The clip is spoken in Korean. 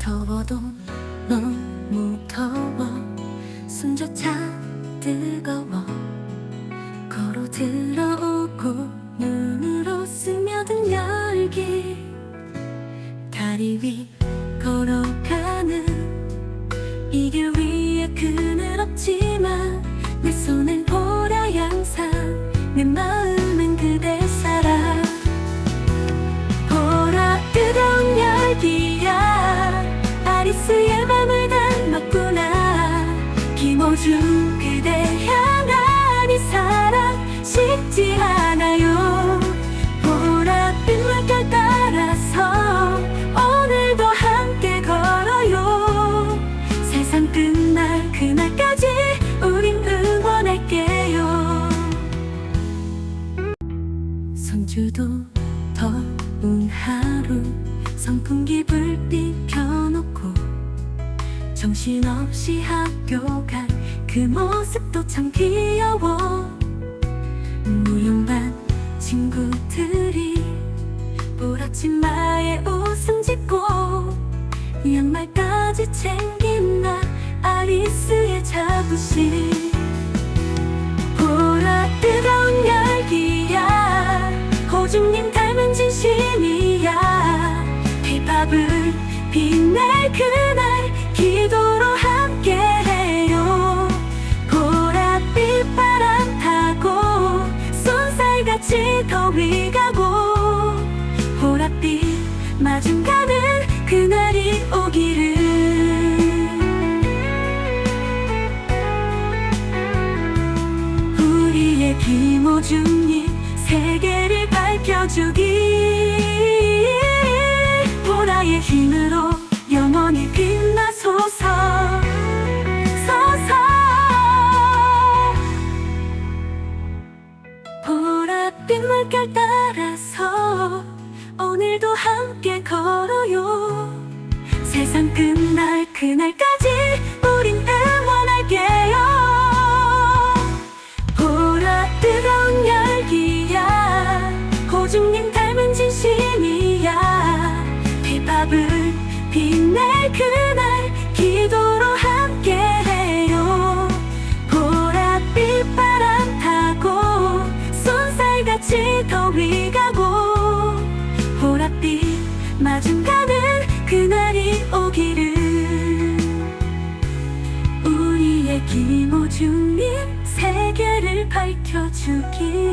더워도 너무 더워. 숨조차 뜨거워. 걸어 들어오고 눈으로 스며든 열기. 다리 위 걸어가는 이길 위에 그늘 없지만 내 손을 보라 항상 내마 김호중 그대 향한 이 사랑 식지 않아요. 보랏빛 물결 따라서 오늘도 함께 걸어요. 세상 끝날 그날까지 우린 응원할게요. 손주도 더운 하루 선풍기 불빛 켜놓고 정신없이 학교 간 그 모습도 참 귀여워. 무용반 친구들이 보라치마에 웃음 짓고 양말까지 챙긴 나 아리스의 자부심. 보라 뜨거운 열기야. 호중님 닮은 진심이야. 힙합을 빛낼 그날 쏜살같이 더위 가고 보랏빛 마중 가는 그날이 오기를. 우리의 김호중님 세계를 밝혀주기 보라의 힘으로 빛 물결 따라서 오늘도 함께 걸어요. 세상 끝날 그날까지 우린 응원할게요. 보라 뜨거운 열기야 호중님 닮은 진심이야. 힙합을 빛낼 그날 쏜살같이 더위 가고 보랏빛 마중 가는 그날이 오기를. 우리의 김호중님 세계를 밝혀주길